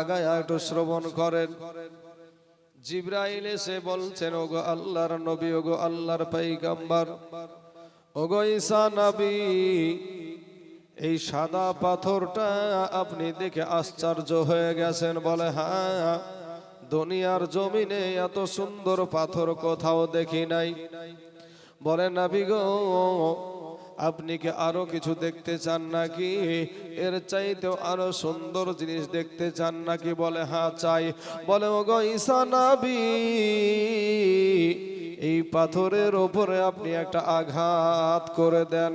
আগায় একটু শ্রবণ করেন। জিব্রাইল এসে বলছেন, ওগো আল্লাহর নবী, ওগো আল্লাহর পাইগাম্বার ওগো ঈসা নবী, এই সাদা পাথরটা আপনি দেখে আশ্চর্য হয়ে গেছেন। বলে হ্যাঁ দুনিয়ার জমিনে এত সুন্দর পাথর কোথাও দেখি নাই। বলে, নাবি গো আপনি কি আরও কিছু দেখতে চান নাকি? এর চাইতেও আরও সুন্দর জিনিস দেখতে চান নাকি? বলে হ্যাঁ চাই। বলে ও গো ঈসা নাবি। এই পাথরের ওপরে আপনি একটা আঘাত করে দেন।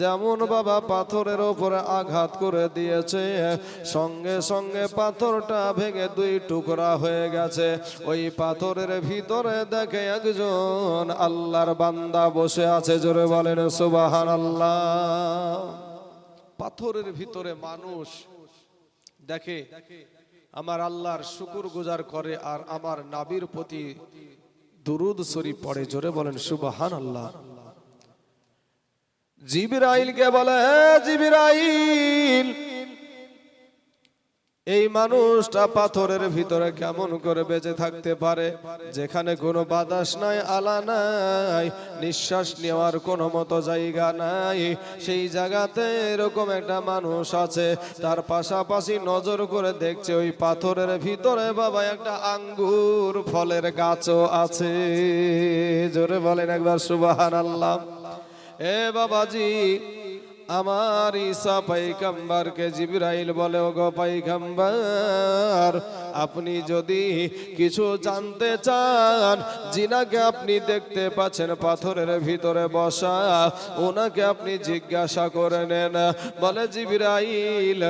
যেমন বাবা পাথরের ওপরে আঘাত করে দিয়েছে, সঙ্গে সঙ্গে পাথরটা ভেঙে দুই টুকরা হয়ে গেছে। ওই পাথরের ভিতরে দেখে একজন আল্লাহর বান্দা বসে আছে, জোরে বলেন সুবাহান আল্লাহ পাথরের ভিতরে মানুষ দেখে, আমার আল্লাহর শুকুর গুজার করে আর আমার নাবির প্রতি দুরুদ শরীফ পড়ে জোরে বলেন সুবাহান আল্লাহ জিবরাইলকে বলে "হে জিবরাইল এই মানুষটা পাথরের ভিতরে কেমন করে বেঁচে থাকতে পারে? যেখানে কোনো বাতাস নাই, আলা নাই, নিঃশ্বাস নেওয়ার কোনো মতো জায়গা নাই। সেই জায়গাতে এরকম একটা মানুষ আছে, তার পাশাপাশি নজর করে দেখছে ওই পাথরের ভিতরে বাবা একটা আঙ্গুর ফলের গাছও আছে। জোরে বলেন একবার সুবাহান আল্লাহ এ বাবাজি আমার ঈসা পাইকাম্বারকে জিবরাইল বলে ও গো পাইকাম্বার আপনি যদি কিছু জানতে চান জিনাকে আপনি দেখতে পাচ্ছেন পাথরের ভিতরে বসা, ওনাকে আপনি জিজ্ঞাসা করে নেন। বলে, জিবরাইল,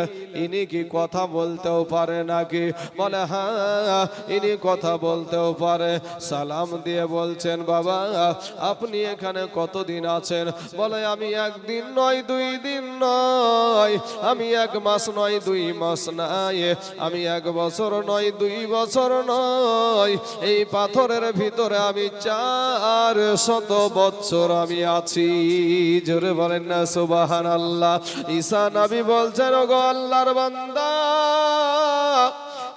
ইনি কি কথা বলতেও পারে নাকি? বলে হ্যাঁ ইনি কথা বলতেও পারে। সালাম দিয়ে বলছেন, বাবা, আপনি এখানে কতদিন আছেন? বলে, আমি একদিন নয়, দুই দিন নয়, আমি এক মাস নয়, দুই মাস নাই, আমি এক বছর নয়, দুই বছর নয়। এই পাথরের ভিতরে আমি চার শত বছর আমি আছি। জোরে বলেন না সুবাহান আল্লাহ ঈশান আমি বলছেন গো আল্লাহর বান্দা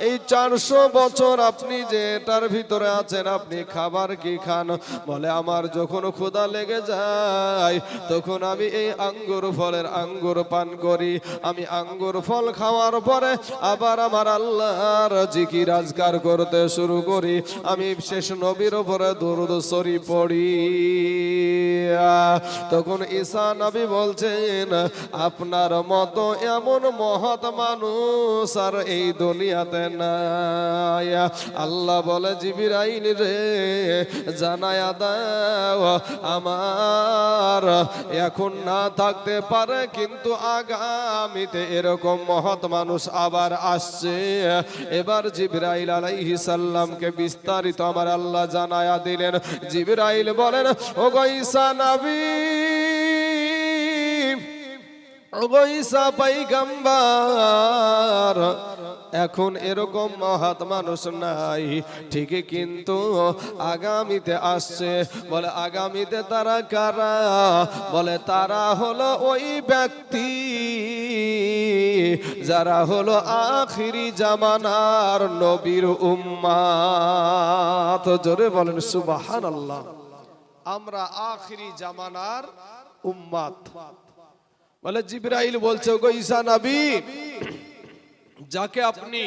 এই চারশো বছর আপনি যে এটার ভিতরে আছেন, আপনি খাবার কি খান? বলে, আমার যখন ক্ষুধা লেগে যায়, তখন আমি এই আঙ্গুর ফলের আঙ্গুর পান করি। আমি আঙ্গুর ফল খাওয়ার পরে আবার আমার আল্লাহর জিকি রাজগার করতে শুরু করি। আমি শেষ নবীর ওপরে দরুদ সরি পড়ি। তখন ঈসা নবী বলছেন, আপনার মতো এমন মহৎ মানুষ আর এই দুনিয়াতে নাই আল্লাহ বলে, জিবিরাইল রে, জানায়া দাও, আমার এখন না থাকতে পারে, কিন্তু আগামীতে এরকম মহৎ মানুষ আবার আসছে। এবার জিবরাইল আলাইহি সাল্লামকে বিস্তারিত আমার আল্লাহ জানায়া দিলেন। জিবরাইল বলেন ও গইসা নবী ওগইসা পাইগাম্বার এখন এরকম মহাত মানুষ নাই। ঠিকই কিন্তু আগামীতে আসছে। বলে, আগামীতে তারা কারা? বলে, তারা হলো ওই ব্যক্তি যারা হলো আখিরি জামানার নবীর উম্মাত। জোরে বলেন সুবাহান আল্লাহ আমরা আখিরি জামানার উম্মাত। বলে, জিব্রাইল বলছে, গো ঈসা নবী যাকে আপনি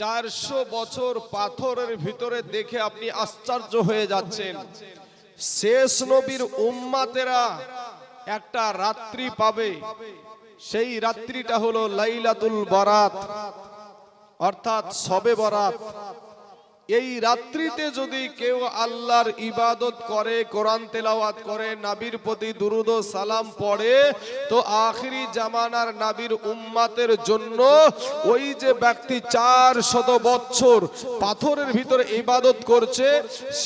চারশো বছর পাথরের ভিতরে দেখে আপনি আশ্চর্য হয়ে যাচ্ছেন। শেষ নবীর উম্মাতেরা একটা রাত্রি পাবে। সেই রাত্রিটা হলো লাইলাতুল বরাত, অর্থাৎ সবে বরাত। এই রাত্রিতে যদি কেউ আল্লাহর ইবাদত করে, কোরআন তেলাওয়াত করে, নাবির প্রতি দুরুদ সালাম পড়ে, তো আখিরি জামানার নাবির উম্মাতের জন্য ওই যে ব্যক্তি চার শত বছর পাথরের ভিতরে ইবাদত করছে,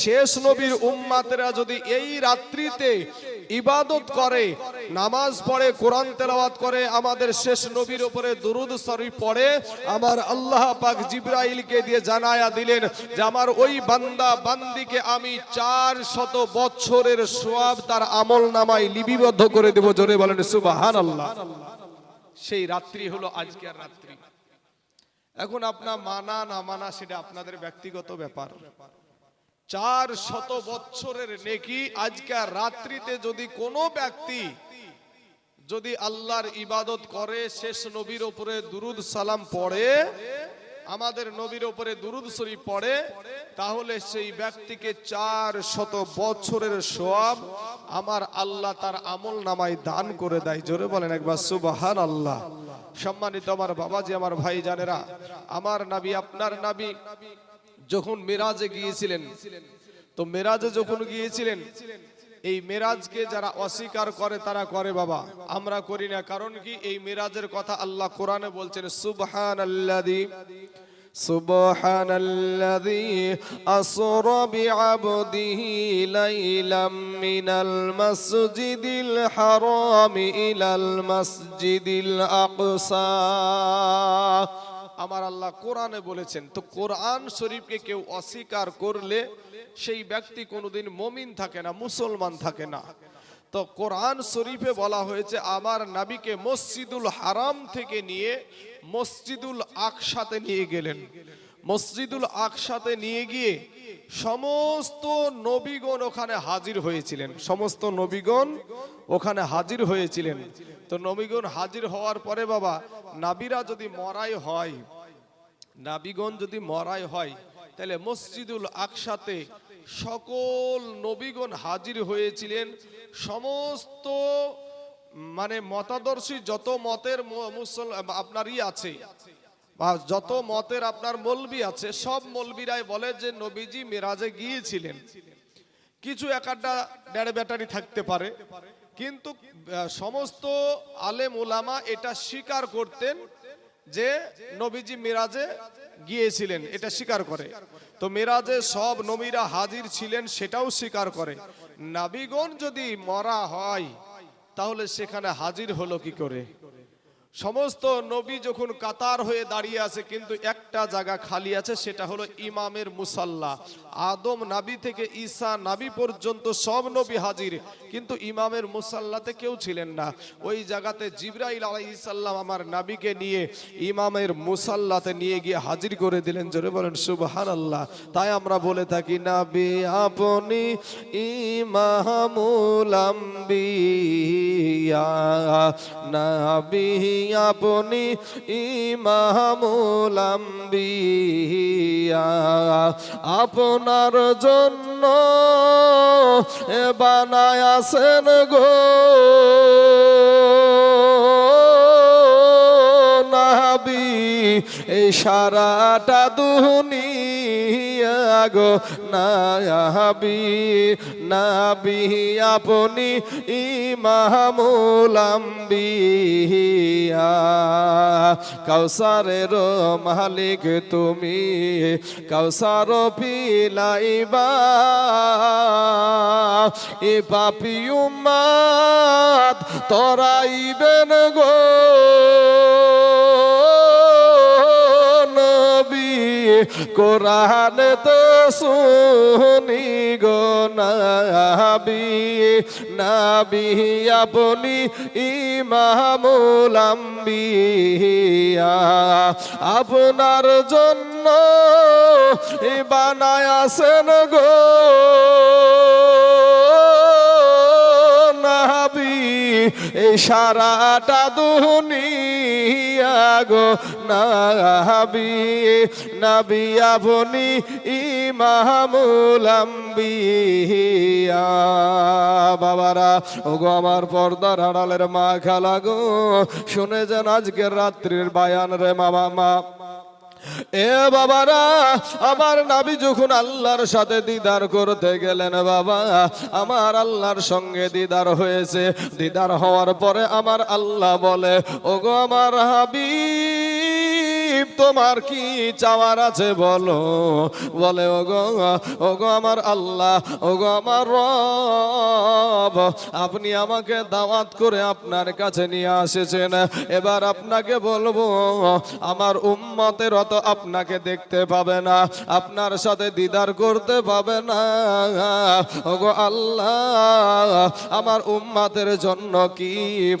শেষ নবীর উম্মাতেরা যদি এই রাত্রিতে ইবাদত করে, নামাজ পড়ে, কোরআন তেলাওয়াত করে, আমাদের শেষ নবীর উপরে দুরুদ শরীফ পড়ে, আমার আল্লাহ পাক জিব্রাইলকে দিয়ে জানায়া দিলেন যে আমার ওই বান্দা বান্দিকে আমি চার শত বছরের সোয়াব তার আমল নামায় লিপিবদ্ধ করে দেব, জোরে বলেন সুবাহান আল্লাহ সেই রাত্রি হলো আজকের রাত্রি। এখন আপনার মানা না মানা, সেটা আপনাদের ব্যক্তিগত ব্যাপার। চার শত বৎসরের নেকি আজকের রাত্রিতে যদি কোনো ব্যক্তি যদি আল্লাহর ইবাদত করে, শেষ নবীর ওপরে দুরুদ সালাম পড়ে, আমাদের নবীর ওপরে দুরুদ শরীফ পড়ে, তাহলে সেই ব্যক্তিকে চার শত বছরের সব আমার আল্লাহ তার আমল নামায় দান করে দেয়। জোরে বলেন একবার সুবাহান আল্লাহ সম্মানিত আমার বাবাজি, আমার ভাই জানেরা আমার নাবি, আপনার নাবি যখন মেরাজে গিয়েছিলেন তো মেরাজে যখন গিয়েছিলেন এই মেরাজকে যারা অস্বীকার করে তারা করে বাবা আমরা করি না কারণ কি এই মেরাজের কথা আল্লাহ কোরআনে বলছেন সুবহান আল্লাদি سبحان الذي أسرى بعبده ليلا من المسجد الحرام إلى المسجد الأقصى আমার আল্লাহ কোরআনে বলেছেন, তো কোরআন শরীফকে কেউ অস্বীকার করলে সেই ব্যক্তি কোনোদিন মমিন থাকে না, মুসলমান থাকে না। তো কোরআন শরীফে বলা হয়েছে, আমার নাবিকে মসজিদুল হারাম থেকে নিয়ে মসজিদুল আকসাতে নিয়ে গেলেন। মসজিদুল আকসাতে নিয়ে গিয়ে সমস্ত নবীগণ ওখানে হাজির হয়েছিলেন। সমস্ত নবীগণ ওখানে হাজির হয়েছিলেন। তো নবীগণ হাজির হওয়ার পরে বাবা, নাবিরা যদি মরাই হয়, নাবিগণ যদি মরাই হয়, তাহলে মসজিদুল আকসাতে সকল নবীগণ হাজির হয়েছিলেন। সমস্ত মানে মতাদর্শী যত মতের মুসল, আপনারই আছে। বা যত মতের আপনার মলবি আছে, সব মলবিরাই বলে যে নবীজি মেরাজে গিয়েছিলেন। কিছু এক একটা ডেড় ব্যাটারি থাকতে পারে, কিন্তু সমস্ত আলেম ওলামা এটা স্বীকার করতেন যে নবীজি মেরাজে গিয়েছিলেন, এটা স্বীকার করে। তো মেরাজে সব নবীরা হাজির ছিলেন, সেটাও স্বীকার করে। নাবিগণ যদি মরা হয়, তাহলে সেখানে হাজির হলো কি করে? সমস্ত নবী যখন কাতার হয়ে দাঁড়িয়ে আছে, কিন্তু একটা জায়গা খালি আছে, সেটা হলো ইমামের মুসাল্লা। আদম নাবি থেকে ঈসা নাবি পর্যন্ত সব নবী হাজির, কিন্তু ইমামের মুসাল্লাতে কেউ ছিলেন না। ওই জায়গাতে জিব্রাইল আলাইসাল্লাম আমার নাবিকে নিয়ে ইমামের মুসাল্লাতে নিয়ে গিয়ে হাজির করে দিলেন। জোরে বলেন সুবহান আল্লাহ তাই আমরা বলে থাকি, নাবি আপনি ইমামুল নাবি আপনি ইমামুল আপনার জন্য বানায় আসেন গো। নাবি এই সারাটা দুনিয়া গো নাবি নাবি আপনি ইমামুল আম্বিয়া। কাউসারের মালিক তুমি, কাউসার পিলাইবা এ পাপি উম্মাদ, তরাইবেন গো। কোরআন তো শুনি গো নাবি নাবি আপনি ইমামুল আম্বিয়া। আপনার জন্য বানায় আসেন গো। এই সারাটা দুনিয়া গো নাবি নাবি আপনি ইমামুল আম্বিয়া। বাবারা, ওগো আমার পর্দার আড়ালের মা খালা গো, শুনে যান আজকের রাত্রির বায়ান রে মামা, মা। এ বাবারা, আমার নাবি যখন আল্লাহর সাথে দিদার করতে গেলেন বাবা, আমার আল্লাহর সঙ্গে দিদার হয়েছে। দিদার হওয়ার পরে আমার আল্লাহ বলে, ওগো আমার হাবিব তোমার কি চাওয়ার আছে বলো? বলে, ওগো ওগো আমার আল্লাহ, ওগো আমার রব, আপনি আমাকে দাওয়াত করে আপনার কাছে নিয়ে এসেছেন এবার আপনাকে বলব, আমার উম্মতের অত আপনাকে দেখতে পাবে না, আপনার সাথে দিদার করতে পাবে না। ওগো আল্লাহ, আমার উম্মাতের জন্য কি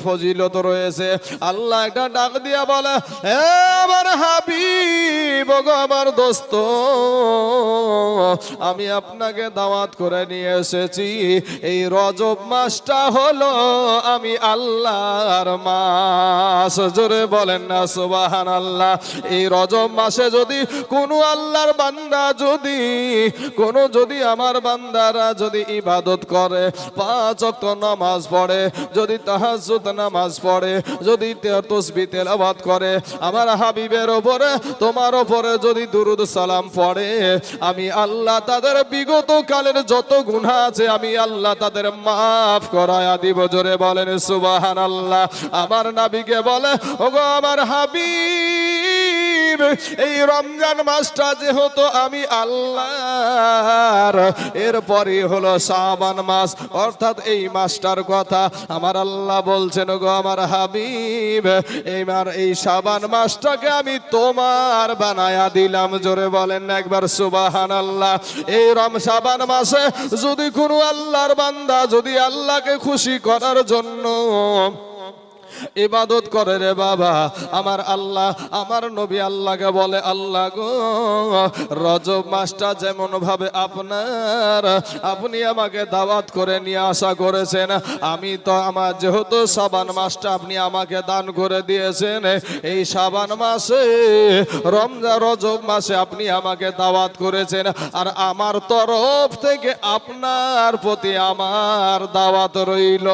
ফজিলত রয়েছে? আল্লাহ একটা ডাক দিয়া বলে হে আমার হাবিব আমার দোস্ত, আমি আপনাকে দাওয়াত করে নিয়ে এসেছি। এই রজব মাসটা হলো আমি আল্লাহর মাস। জোরে বলেন না সুবাহান আল্লাহ এই রজব মাসে যদি কোনো আল্লাহর বান্দা যদি, কোনো যদি আমার বান্দারা যদি ইবাদত করে, পাঁচ ওয়াক্ত নামাজ পড়ে, যদি তাহাজ্জুদ নামাজ পড়ে, যদি তসবি তেলাওয়াত করে, আমার হাবিবের ওপরে তোমার ওপরে যদি দুরুদ সালাম পড়ে, আমি আল্লাহ তাদের বিগত কালের যত গুণা আছে, আমি আল্লাহ তাদের মাফ করায়া দিব। জোরে বলেন সুবাহান আল্লাহ আমার নাবিকে বলে, ওগো আমার হাবিব এই রমজান মাসটা যেহেতু আমি আল্লাহর এরপরে হলো শাবান মাস। অর্থাৎ এই মাসটার কথা আমার আল্লাহ বলছেন, গো আমার হাবিব, এইবার এই শাবান মাসটাকে আমি তোমার বানায়া দিলাম। জোরে বলেন একবার সুবাহান আল্লাহ এই রম শাবান মাসে যদি কোনো আল্লাহর বান্দা যদি আল্লাহকে খুশি করার জন্য ইবাদত করে রে বাবা। আমার আল্লাহ, আমার নবী আল্লাহকে বলে, আল্লাহ গো, রজব মাসটা যেমন ভাবে আপনার, আপনি আমাকে দাওয়াত করে নিয়ে আসা করেছেন। আমি তো আমার যেহেতু সাবান মাসটা আপনি আমাকে দান করে দিয়েছেন, এই সাবান মাসে, রমজা, রজব মাসে আপনি আমাকে দাওয়াত করেছেন। আর আমার তরফ থেকে আপনার প্রতি আমার দাওয়াত রইল।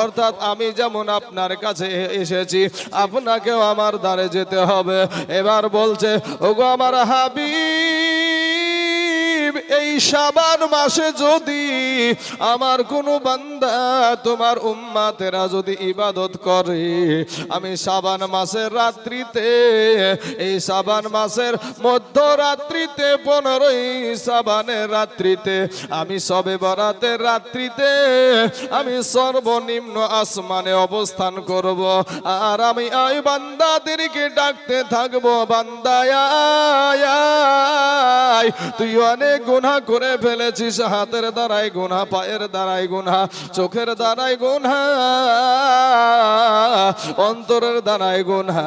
অর্থাৎ আমি যেমন আপনার কাছে এসেছি আপনাকেও আমার দ্বারে যেতে হবে। এবার বলছে ওগো আমার হাবিব এই সাবান মাসে যদি আমার কোনো বান্দা তোমার উম্মাতেরা যদি ইবাদত করে, আমি সাবান মাসের রাত্রিতে, এই সাবান মাসের মধ্যরাত্রিতে, পনেরোই সাবানের রাত্রিতে, আমি সবে বরাতের রাত্রিতে, আমি সর্বনিম্ন আসমানে অবস্থান করব আর আমি ওই বান্দাদেরকে ডাকতে থাকব, বান্দায়। তুই অনেক গুনাহ করে ফেলেছিস, হাতের দ্বারাই গুনাহ, পায়ের দ্বারাই গুনাহ, চোখের দ্বারাই গুনাহ, অন্তরের দ্বারাই গুনাহ।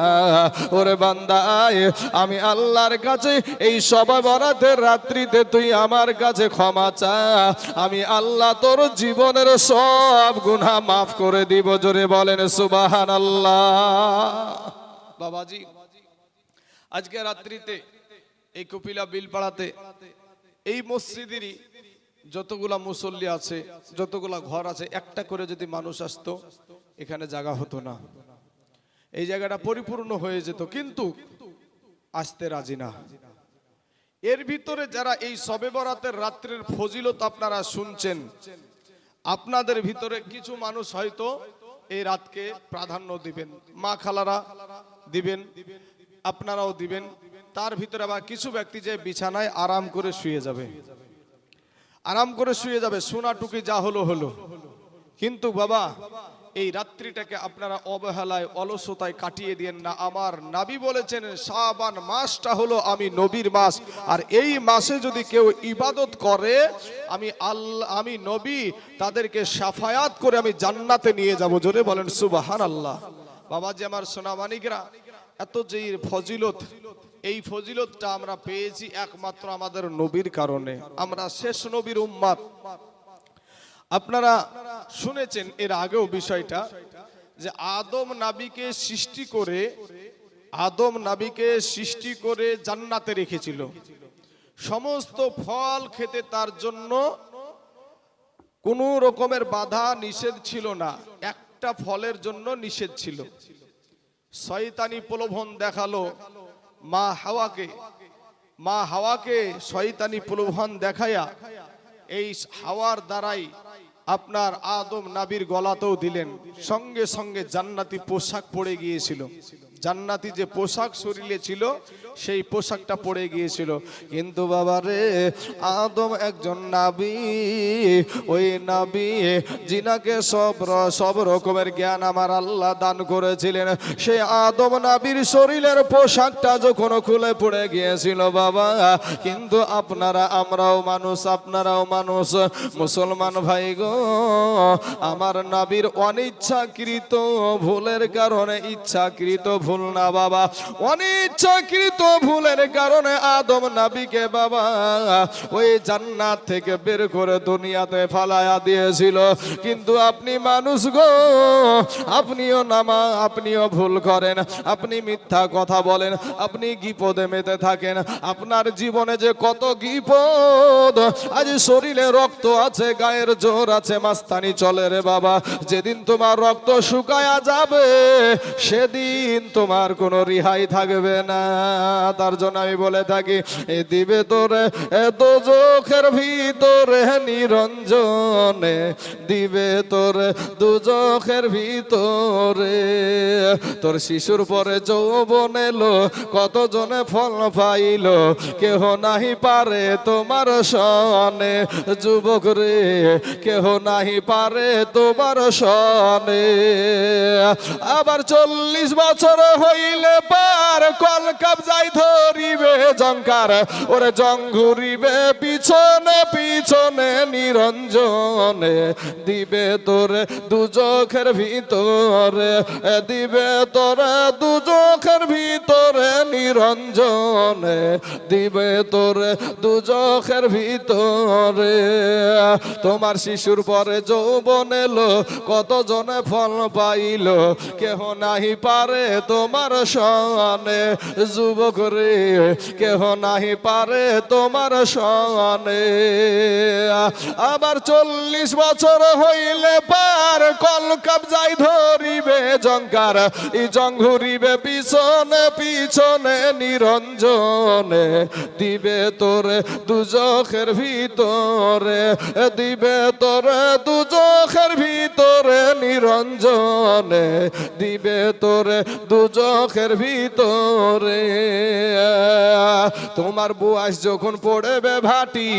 ওরে বান্দা আয় আমি আল্লাহর কাছে এই সবাই বরাতের রাত্রিতে তুই আমার কাছে ক্ষমা চা। আমি আল্লাহ তোর জীবনের সব গুনাহ মাফ করে দিব, জোরে বলেন সুবাহান আল্লাহ বাবাজি, আজকে রাত্রিতে এই কপিলা বিল পাড়াতে এই মসজিদেরই যতগুলা মুসল্লি আছে, যতগুলা ঘর আছে, একটা করে যদি মানুষ আসতো, এখানে জায়গা হতো না। এই জায়গাটা পরিপূর্ণ হয়ে যেত, কিন্তু আসতে রাজি না। এর ভিতরে যারা এই সবে বরাতের রাত্রের ফজিলত আপনারা শুনছেন, আপনাদের ভিতরে কিছু মানুষ হয়তো এই রাতকে প্রাধান্য দিবেন। মা খালারা দিবেন, আপনারাও দিবেন। তার ভিতরে আবার কিছু ব্যক্তি যে বিছানায় আরাম করে শুয়ে যাবে। আরাম করে শুয়ে যাবে, সোনা টুকি যা হলো হলো। কিন্তু বাবা, এই রাত্রিটাকে আপনারা অবহেলায়, অলসতায় কাটিয়ে দিয়েন না। আমার নাবি বলেছেন, শাবান মাসটা হলো আমি নবীর মাস। আর এই মাসে যদি কেউ ইবাদত করে, আমি আল্লাহ, আমি নবী, তাদেরকে সাফায়াত করে আমি জান্নাতে নিয়ে যাব। জোরে বলেন সুবাহান আল্লাহ বাবা যে আমার সোনামানিকরা, এত যে ফজিলত এই ফজিলতটা আমরা পেয়েছি একমাত্র আমাদের নবীর কারণে। আমরা শেষ নবীর উম্মাদ। আপনারা শুনেছেন এর আগেও বিষয়টা যে আদম নাবিকে সৃষ্টি করে, আদম নাবিকে সৃষ্টি করে জান্নাতে রেখেছিল। সমস্ত ফল খেতে তার জন্য কোনো রকমের বাধা নিষেধ ছিল না, একটা ফলের জন্য নিষেধ ছিল। শয়তানি প্রলোভন দেখাল মা হাওয়াকে মা হাওয়াকে শয়তানি প্রলোভন দেখাইয়া এই হাওয়ার দ্বারাই আপনার আদম নাবির গলাতেও দিলেন। সঙ্গে সঙ্গে জান্নাতি পোশাক পড়ে গিয়েছিল। জান্নাতি যে পোশাক শরীরে ছিল, সেই পোশাকটা পড়ে গিয়েছিল। কিন্তু বাবা রে, আদম একজন নাবি, ওই নাবি জিনাকে সব সব রকমের জ্ঞান আমার আল্লাহ দান করেছিলেন। সেই আদম নাবির শরীরের পোশাকটা যখন খুলে পড়ে গিয়েছিল বাবা, কিন্তু আপনারা আমরাও মানুষ, আপনারাও মানুষ। মুসলমান ভাই গো, আমার নাবির অনিচ্ছাকৃত ভুলের কারণে ইচ্ছাকৃত ভুল ভুল না বাবা। অনিচ্ছাকৃত ভুলের কারণে আদম নাবিকে বাবা, ওই জান্নাত থেকে বের করে দুনিয়াতে ফালায়া দিয়েছিল। কিন্তু আপনি মানুষ গো, আপনিও নামা, আপনিও ভুল করেন, আপনি মিথ্যা কথা বলেন, আপনি গিপদে মেতে থাকেন। আপনার জীবনে যে কত গিপদ, আজ শরীরে রক্ত আছে, গায়ের জোর আছে, মাস্তানি চলে রে বাবা। যেদিন তোমার রক্ত শুকায়া যাবে, সেদিন তোমার কোনো রিহাই থাকবে না। তার জন্য আমি বলে থাকি দিবে তোরে এত চোখের ভিতরে নিরঞ্জনে, দিবে তোরে দু চোখের ভিতরে। তোর শিশুর পরে যৌবন এলো কত জনে ফল পাইল, কেহ নাহি পারে তোমার সনে। যুবক রে, কেহ নাহি পারে তোমার সনে। আবার চল্লিশ বছর হইলে পার, কল কাবজাই ধরিবে জঙ্কার ওরে জং পিছনে পিছনে নিরঞ্জনে। দিবে তোরে দু চোখের ভিতরে দিবে তোরে দু চোখের ভিতরে নিরঞ্জনে। দিবে তোরে দু চোখের ভিতরে। তোমার শিশুর পরে যৌবন এলো কত জনে ফল পাইল, কেহ নাহি পারে তোমার সনে যুবক রে, কেহ নাহি পারে তোমার সনে। আবার চল্লিশ বছর হইলে পার কল কাবজাই ধরিবে জঙ্কার ই জং ঘুরিবে পিছনে পিছনে নিরঞ্জনে। দিবে তোরে দুজখের ভিতরে, দিবে তোরে দুজখের ভিতরে নিরঞ্জনে। দিবে তোরে দুজখের ভিতরে তোমার বুয়াস যখন পড়বে ভাটি,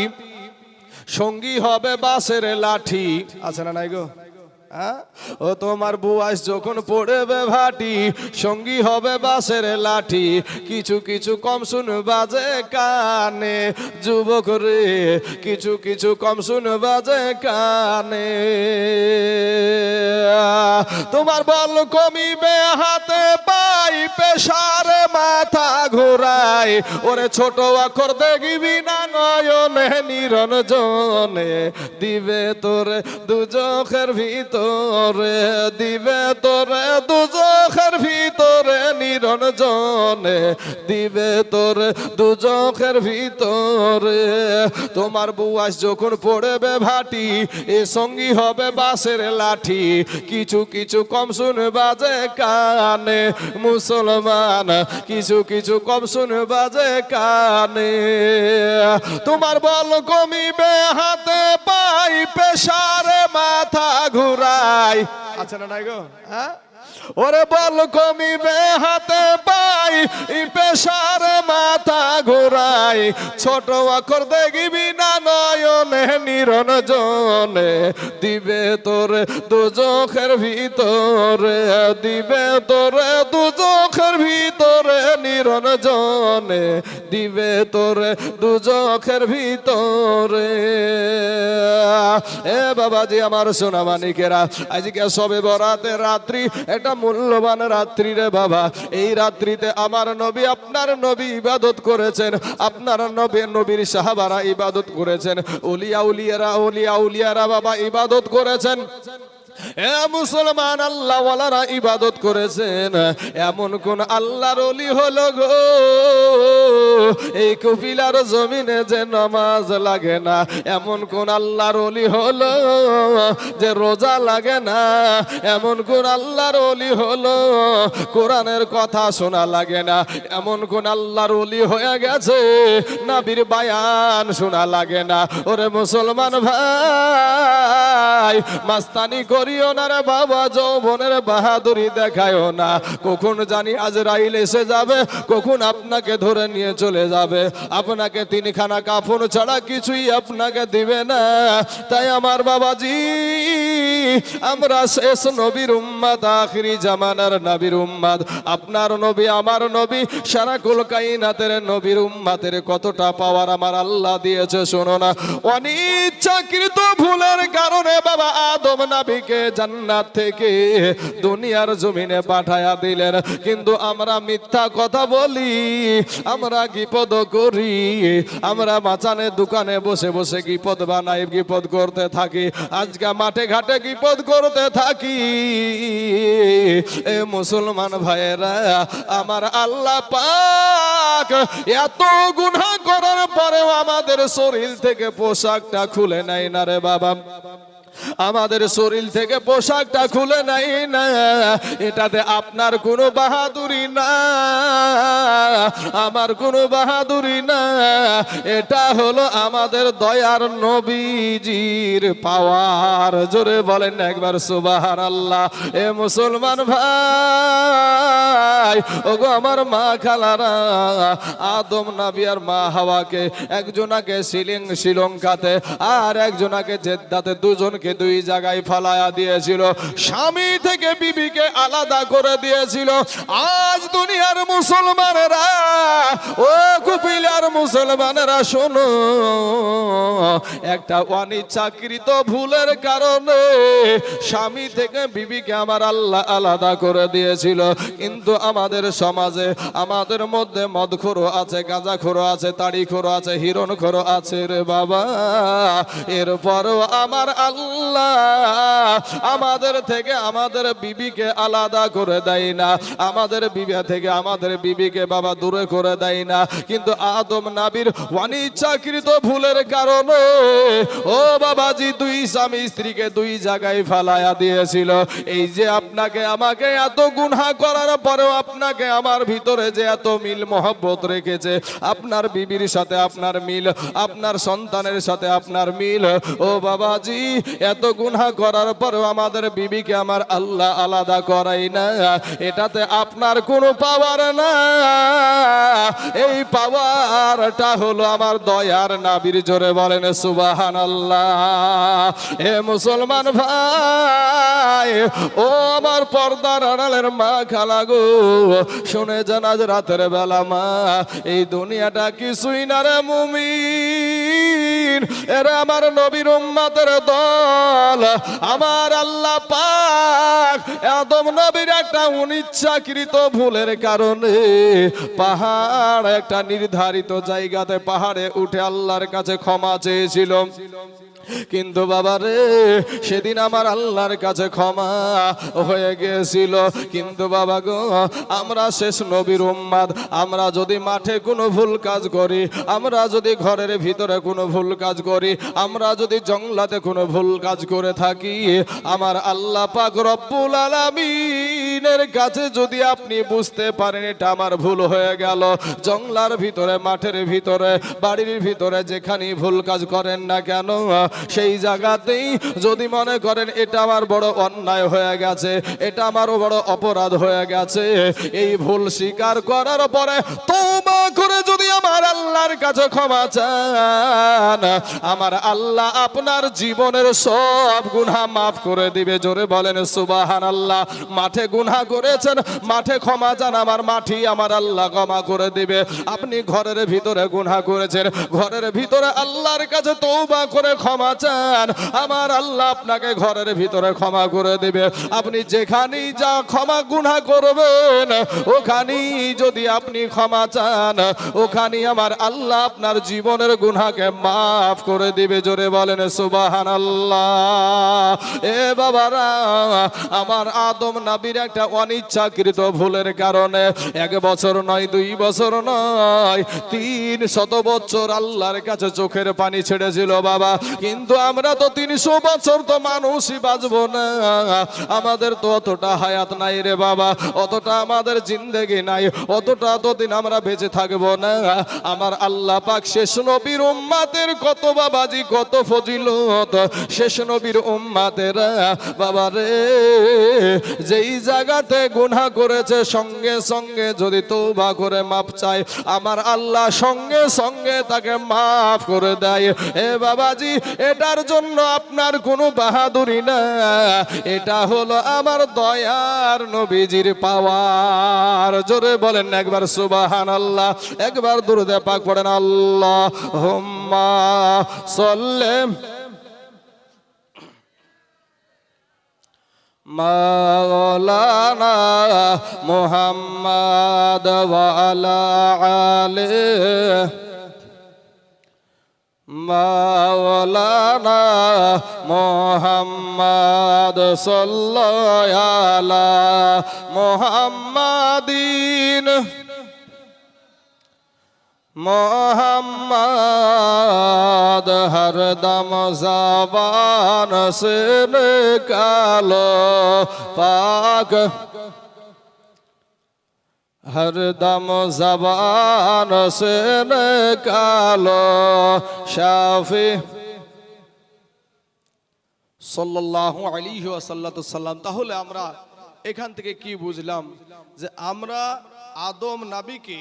সঙ্গী হবে বাসের লাঠি আছে না নাই গো? ও তোমার বুয়াস যখন পড়বে ভাটি, সঙ্গী হবে বাসের লাঠি। কিছু কিছু কম শুন বাজে কানে, যুবক রে, কিছু কিছু কম শুন বাজে কানে। তোমার বল কমিবে হাতে পাই, পেশারে মাথা ঘোরাই। ওরে ছোট অক্ষর দেখবি না নয়নে, নিরঞ্জনে। দিবে তোরে দুজখের ভিতরে দিবে তোরে দুজখের ভিতরে নিরঞ্জনে দিবে তোরে দুজখের ভিতরে। তোমার বুয়াস যখন পড়বে ভাটি, এ সঙ্গী হবে বাসের লাঠি। কিছু কিছু কম শুন বাজে কানে, মুসলমান, কিছু কিছু কম শুন বাজে কানে। তোমার বল কমিবে হাতে পাই পেশারে মাথা ঘুরাই আচ্ছা না নাই গো। হ্যাঁ? ওরে বল কমিবে হাতে পাই, ই পেশারে মাথা ঘোরাই। ছোট অক্ষর দেখবি না নয়নে নিরঞ্জনে দিবে তোরে দুজখের ভিতরে, দিবে তোরে দুজখের ভিতরে নিরঞ্জনে দিবে তোরে দুজখের ভিতরে। এ বাবাজি, আমার সোনা মানিকেরা আজকে সবে বরাতে রাত্রি, এটা মূল্যবান রাত্রি রে বাবা। এই রাত্রিতে আমার নবী আপনার নবী ইবাদত করেছেন। আপনার নবী নবীর সাহাবারা ইবাদত করেছেন। উলিয়া উলিয়ারা উলিয়া উলিয়ারা বাবা ইবাদত করেছেন। এ মুসলমান আল্লাহ ওয়ালারা ইবাদত করেছেন। এমন কোন আল্লাহর অলি হলো গো। এই কপিলার জমিনে যে নামাজ লাগে না, এমন কোন আল্লাহর অলি হলো যে রোজা লাগে না, এমন কোন আল্লাহর অলি হলো কোরআনের কথা শোনা লাগে না, এমন কোন আল্লাহর অলি হয়ে গেছে, নাবির বায়ান শোনা লাগে না। ওরে মুসলমান ভাই, মাস্তানি করিও না রে বাবা, যৌবনের বাহাদুরি দেখায়ও না। কখন জানি আজ রাইল এসে যাবে, কখন আপনাকে ধরে নিয়ে চলে যাবে। আপনাকে তিনখানা কাফন ছাড়া কিছুই আপনাকে দিবে না। তাই আমার বাবাজি, আমরা শেষ নবীর উম্মাদ, আখিরি জামানার নবীর উম্মাদ। আপনার নবী আমার নবী, সারা কলকাইনাতের নবীর উম্মাতের কতটা পাওয়ার আমার আল্লাহ দিয়েছে, শোনো না। অনিচ্ছাকৃত ভুলের কারণে বাবা আদম নাবিকে আমাদেরকে জান্নাত থেকে দুনিয়ার জমিনে পাঠায়া দিলেন। কিন্তু আমরা মিথ্যা কথা বলি, আমরা গিপদ করি, আমরা মাচানে দোকানে বসে বসে গিপদ বানাই, গিপদ করতে থাকি, আজকে মাঠে ঘাটে গিপদ করতে থাকি। এ মুসলমান ভাইয়েরা, আমার আল্লাহ পাক এত গুনাহ করার পরেও আমাদের শরীর থেকে পোশাকটা খুলে নেয় না রে বাবা। আমাদের শরীর থেকে পোশাকটা খুলে নাই না। এটাতে আপনার কোনো বাহাদুরি না। আমার কোনো বাহাদুরি না। এটা হলো আমাদের দয়ার নবীজির পাওয়ার। জোরে বলেন একবার সুবাহার আল্লাহ এ মুসলমান ভাই, ওগো আমার মা খালারা, আদম নাবি আর মা হাওয়াকে, একজনাকে শিলিং শ্রীলঙ্কাতে আর একজনাকে জেদ্দাতে, দুজনকে দুই জায়গায় ফালায়া দিয়েছিল। স্বামী থেকে বিবিকে আলাদা করে দিয়েছিল। আজ দুনিয়ার মুসলমানেরা, ও কুপিলার মুসলমানেরা, শোনো, একটা অনিচ্ছাকৃত ভুলের কারণে স্বামী থেকে বিবিকে আমার আল্লাহ আলাদা করে দিয়েছিল। কিন্তু আমাদের সমাজে, আমাদের মধ্যে মদখোরো আছে গাঁজা গাঁজাখোরো আছে তাড়িখোরো আছে হিরণ হিরণখোরো আছে রে বাবা। এরপরও আমার আল্লাহ আমাদের থেকে আমাদের বিবিকে আলাদা করে দেয় না। আমাদের বিবি থেকে আমাদের বিবিকে বাবা দূরে করে দেয় না। কিন্তু আদম নাবির অনিচ্ছাকৃত ভুলের কারণে, ও বাবাজি, দুই স্বামী স্ত্রীকে দুই জায়গায় ফালায়া দিয়েছিল। এই যে আপনাকে, আমাকে এত গুনহা করার পরেও আপনাকে আমার ভিতরে যে এত মিল মহব্বত রেখেছে, আপনার বিবির সাথে আপনার মিল, আপনার সন্তানের সাথে আপনার মিল, ও বাবাজি এত গুনহা করার পরেও আমাদের বিবিকে আমার আল্লাহ আলাদা করাই না। এটাতে আপনার কোনো পাওয়ার না। এই পাওয়ারটা হলো আমার দয়ার নাবির জোরে বলেন সুবাহান আল্লাহ এ মুসলমান ভাই, ও আমার পর্দার আড়ালের মা খালা গো। শুনে জানাজ রাতের বেলা মা, এই দুনিয়াটা কিছুই না রে মুমিন। এরা আমার নবীর উম্মাতের দল। আমার আল্লাহ পাক আদম নবীর একটা অনিচ্ছাকৃত ভুলের কারণে পাহাড় একটা নির্ধারিত জায়গাতে পাহাড়ে উঠে আল্লাহর কাছে ক্ষমা চেয়েছিল। কিন্তু বাবা রে, সেদিন আমার আল্লাহর কাছে ক্ষমা হয়ে গিয়েছিল। কিন্তু বাবা গো, আমরা শেষ নবীর উম্মাদ, আমরা যদি মাঠে কোনো ভুল কাজ করি, আমরা যদি ঘরের ভিতরে কোনো ভুল কাজ করি, আমরা যদি জংলাতে কোনো ভুল কাজ করে থাকি, আমার আল্লাহ পাক রব্বুল আলামিনের কাছে যদি আপনি বুঝতে পারেন, এটা আমার ভুল হয়ে গেল। জংলার ভিতরে, মাঠের ভিতরে, বাড়ির ভিতরে যেখানেই ভুল কাজ করেন না কেন সেই জায়গাতেই যদি মনে করেন এটা আমার বড় অন্যায় হয়ে গেছে, এটা আমারও বড় অপরাধ হয়ে গেছে, এই ভুল স্বীকার করার পরে তওবা করে যদি আমার আল্লাহর কাছে ক্ষমা চান, আমার আল্লাহ আপনার জীবনের সব গুনাহ মাফ করে দিবে। জোরে বলেন সুবাহান আল্লাহ মাঠে গুনাহ করেছেন, মাঠে ক্ষমা চান, আমার মাঠি আমার আল্লাহ ক্ষমা করে দিবে। আপনি ঘরের ভিতরে গুনাহ করেছেন, ঘরের ভিতরে আল্লাহর কাছে তৌবা করে ক্ষমা চান আমার আল্লাহ আপনাকে ঘরের ভিতরে ক্ষমা করে দিবে। আপনি যেখানেই যা ক্ষমা গুনাহ করবেন, ওখানেই যদি আপনি ক্ষমা চান, ওখানেই আমার আল্লাহ আপনার জীবনের গুনাহকে মাফ করে দিবে। জোরে বলেন সুবাহান আল্লাহ এ বাবারা, আমার আদম নাবির একটা অনিচ্ছাকৃত ভুলের কারণে এক বছর নয়, দুই বছর নয়, তিন শত বছর আল্লাহর কাছে চোখের পানি ছেড়েছিল বাবা। কিন্তু আমরা তো তিনশো বছর তো মানুষই বাঁচবো না। আমাদের তো অতটা হায়াত নাই রে বাবা, অতটা আমাদের জিন্দেগি নাই, অতটা ততদিন আমরা বেঁচে থাকব না। আমার আল্লাহ পাক শেষ নবীর উম্মাতের কত বাবাজি, কত ফজিলত। শেষ নবীর উম্মাতের, বাবা রে, যেই জায়গাতে গুনাহ করেছে, সঙ্গে সঙ্গে যদি তৌবা করে মাপ চায়, আমার আল্লাহ সঙ্গে সঙ্গে তাকে মাফ করে দেয়। এ বাবাজি এটার জন্য আপনার কোনো বাহাদুরি না। এটা হলো আমার দয়ার নবীজির পাওয়ার। জোরে বলেন একবার সুবাহান আল্লাহ একবার দুরুদে পাক পড়েন আল্লাহ হুম্মা সল্লেম মুহাম্মদ ওয়ালা আলে মাওলানা মোহাম্মদ সাল্লাল্লা মোহাম্মদিন মোহাম্মদ হরদম জবান সে কালো পাক हरदम जबान से निकालो शाफी সাল্লাল্লাহু আলাইহি ওয়াসাল্লাম তাহলে আমরা এখান থেকে কি বুঝলাম যে আমরা আদম নাবিকে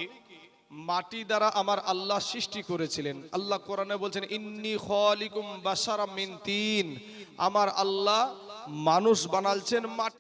মাটি দ্বারা আমার আল্লাহ সৃষ্টি করেছিলেন আল্লাহ কোরআনে বলছেন ইন্নি খালিকুম বাশারাম মিন তিন আমার আল্লাহ মানুষ বানালছেন মাটি